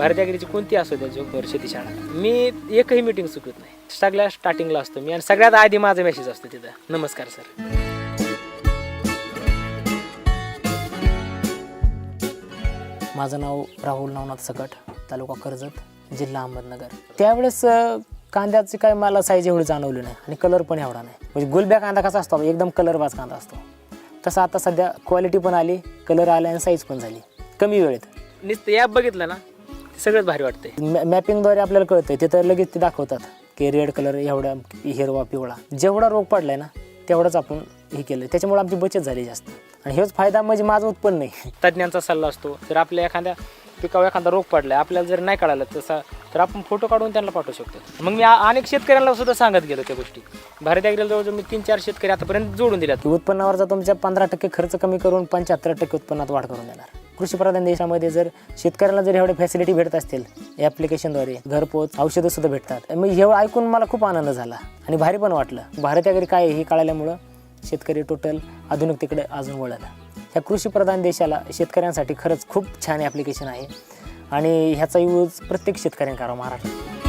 भारतीय अग्रीची कोणती असो त्या जोगवर शेती शाळा. मी एकही मीटिंग चुकत नाही. सगळ्या स्टार्टिंगला असतो मी आणि सगळ्यात आधी माझा मेसेज असतो तिथं. नमस्कार सर माझं नाव राहुल नवनाथ सकट तालुका कर्जत जिल्हा अहमदनगर. त्यावेळेस कांद्याची काय मला साईज एवढी जाणवली नाही आणि कलर पण एवढा नाही. म्हणजे गुलब्या कांदा कसा असतो? एकदम कलरबाज कांदा असतो. तसं आता सध्या क्वालिटी पण आली कलर आला आणि साईज पण झाली. कमी वेळेत. नुसतं ॲप बघितलं ना सगळंच भारी वाटतंय. मॅ मॅपिंगद्वारे आपल्याला कळतंय तिथं लगेच ते दाखवतात की रेड कलर एवढा हिरवा पिवळा. जेवढा रोग पडलाय ना तेवढाच आपण हे केलं त्याच्यामुळे आमची बचत झाली जास्त. आणि हेच फायदा म्हणजे माझं उत्पन्न नाही. तज्ज्ञांचा सल्ला असतो जर आपल्या एखाद्या पिकावर एखादा रोग पडलाय आपल्याला जर नाही कळालं तसा तर आपण फोटो काढून त्यांना पाठवू शकतो. मग मी अनेक शेतकऱ्यांना सुद्धा सांगत गेलो त्या गोष्टी. भारत ॲग्रीला जवळजवळ मी तीन चार शेतकरी आतापर्यंत जोडून दिल्यात. की उत्पन्नावरचा तुमच्या पंधरा टक्के खर्च कमी करून पंच्याहत्तर टक्के उत्पन्नात वाढ करून देणार. कृषीप्रधान देशामध्ये जर शेतकऱ्यांना जर एवढे फॅसिलिटी भेटत असतील या ॲप्लिकेशनद्वारे घरपोच औषधं सुद्धा भेटतात. मग हे ऐकून मला खूप आनंद झाला आणि भारी पण वाटलं. भारताकडे काय आहे हे कळाल्यामुळं शेतकरी टोटल आधुनिकतेकडे अजून वळला. ह्या कृषीप्रधान देशाला शेतकऱ्यांसाठी खरंच खूप छान ॲप्लिकेशन आहे. आणि ह्याचा यूज प्रत्येक शेतकऱ्यांनी करावा महाराष्ट्रात.